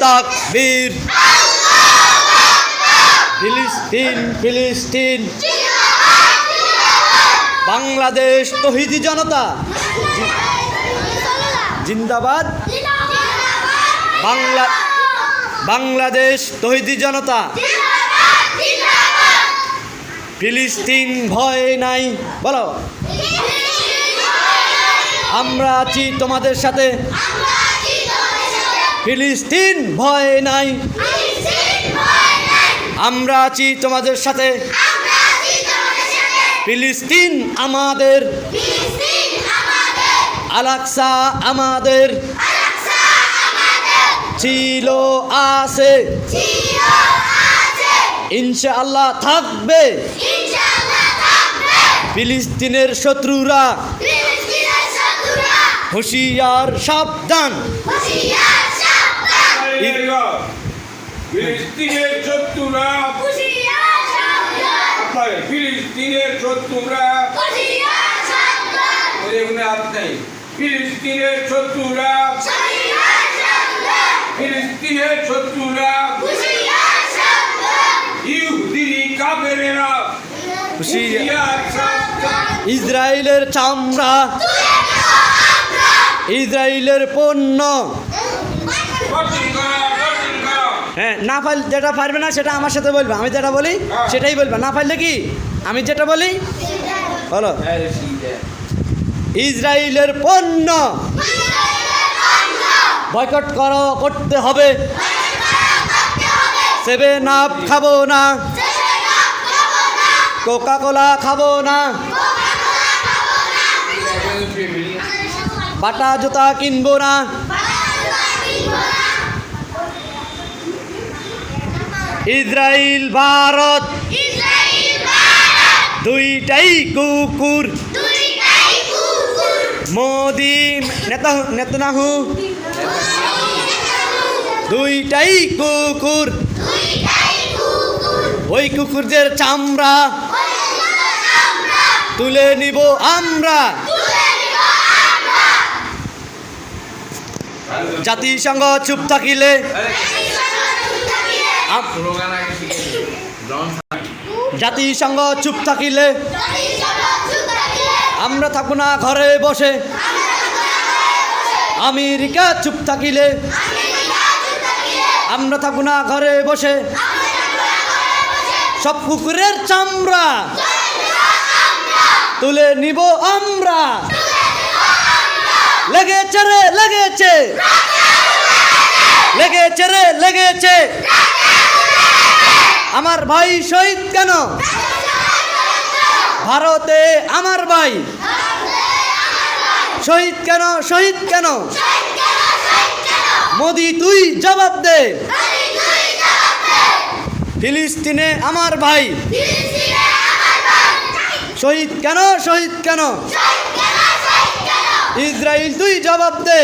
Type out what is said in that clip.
তাকবীর। ফিলিস্তিন ফিলিস্তিন। বাংলাদেশ তহিদি জনতা। জিন্দাবাদ। বাংলা বাংলাদেশ তহিদি জনতা। ফিলিস্তিন ভয় নাই। বলো। আমরা আছি তোমাদের সাথে। ফিলিস্তিন ভয় নাই। আমরা আছি তোমাদের সাথে। ফিলিস্তিন আমাদের। আলাক্সা আমাদের। ছিল আছে। ইনশাআল্লাহ থাকবে। ফিলিস্তিনের শত্রুরা। হুঁশিয়ার সাবধান। ফিলিস্তিনের শত্রুরা ফিলিস্তিনের শত্রুরা ফিলিস্তিনের শত্রুরা ফিলিস্তিনের শত্রুরা। ইসরায়েলের চামড়া ইসরায়েলের পণ্য গঠন করা, গঠন করা। হ্যাঁ না পারলে যেটা পারবে না সেটা আমার সাথে বলবে। আমি যেটা বলি সেটাই বলবে। না পারলে কি? আমি যেটা বলি বলো। ইসরায়েলের পণ্য। বয়কট করো করতে হবে। সেভেন আপ খাব না। কোকা কোলা খাব না। বাটা জুতা কিনবো না। ইসরায়েল ভারত। দুইটাই কুকুর। মোদি নেতা নেতনাহু। দুইটাই কুকুর। ওই কুকুরদের চামড়া। তুলে নিব আমরা। জাতিসংঘ চুপ থাকিলে। জাতিসংঘ চুপ থাকিলে, আমরা থাকব না ঘরে বসে। আমেরিকা চুপ থাকিলে, আমরা থাকব না ঘরে বসে। সব কুকুরের চামড়া তুলে নিব আমরা। লেগেছে রে, লেগেছে। লেগেছে রে, লেগেছে। আমার ভাই শহীদ কেন? ভারতে আমার ভাই। শহীদ কেন? শহীদ কেন? মোদি তুই জবাব দে। ফিলিস্তিনে আমার ভাই। শহীদ কেন? শহীদ কেন? ইসরায়েল তুই জবাব দে।